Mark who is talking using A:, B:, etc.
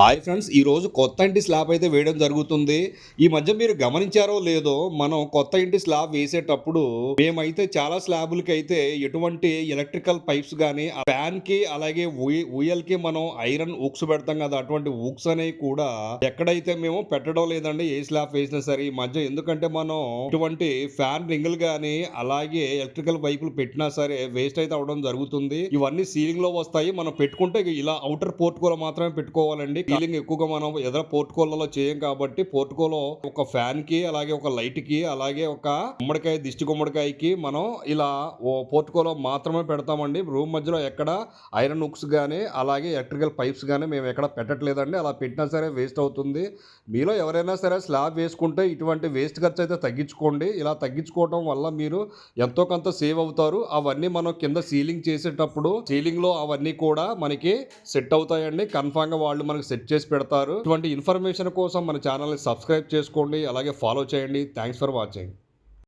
A: Hi friends ఈ రోజు కొత్త ఇంటి స్లాబ్ అయితే వేయడం జరుగుతుంది. ఈ మధ్య మీరు గమనించారో లేదో మనం కొత్త ఇంటి స్లాబ్ వేసేటప్పుడు మేమైతే చాలా స్లాబులకి అయితే ఎటువంటి ఎలక్ట్రికల్ పైప్స్ కానీ ఫ్యాన్కి అలాగే ఊయల్కి మనం ఐరన్ ఊక్స్ పెడతాం కదా అటువంటి ఊక్స్ అనేవి కూడా ఎక్కడైతే మేము పెట్టడం లేదండి ఏ స్లాబ్ వేసినా సరే ఈ మధ్య. ఎందుకంటే మనం ఇటువంటి ఫ్యాన్ రింగులు కానీ అలాగే ఎలక్ట్రికల్ పైపులు పెట్టినా సరే వేస్ట్ అయితే అవడం జరుగుతుంది. ఇవన్నీ సీలింగ్లో వస్తాయి. మనం పెట్టుకుంటే ఇలా అవుటర్ పోర్ట్ కూడా మాత్రమే పెట్టుకోవాలండి. సీలింగ్ ఎక్కువగా మనం ఎదుర పోర్టుకోలలో చేయం కాబట్టి పోర్టుకోలో ఒక ఫ్యాన్కి అలాగే ఒక లైట్కి అలాగే ఒక గుమ్మడికాయ దిష్టి గుమ్మడికాయకి మనం ఇలా పోర్టుకోలో మాత్రమే పెడతామండి. రూమ్ మధ్యలో ఎక్కడ ఐరన్ హుక్స్ కానీ అలాగే ఎలక్ట్రికల్ పైప్స్ కానీ మేము ఎక్కడ పెట్టట్లేదండి. అలా పెట్టినా సరే వేస్ట్ అవుతుంది. మీలో ఎవరైనా సరే స్లాబ్ వేసుకుంటే ఇటువంటి వేస్ట్ ఖర్చు అయితే తగ్గించుకోండి. ఇలా తగ్గించుకోవడం వల్ల మీరు ఎంతో కొంత సేవ్ అవుతారు. అవన్నీ మనం కింద సీలింగ్ చేసేటప్పుడు సీలింగ్లో అవన్నీ కూడా మనకి సెట్ అవుతాయండి. కన్ఫామ్గా వాళ్ళు మనకి సెట్ సెట్ చేసి పెడతారు. ఇటువంటి ఇన్ఫర్మేషన్ కోసం మన ఛానల్ని సబ్స్క్రైబ్ చేసుకోండి. అలాగే ఫాలో చేయండి. Thanks for watching.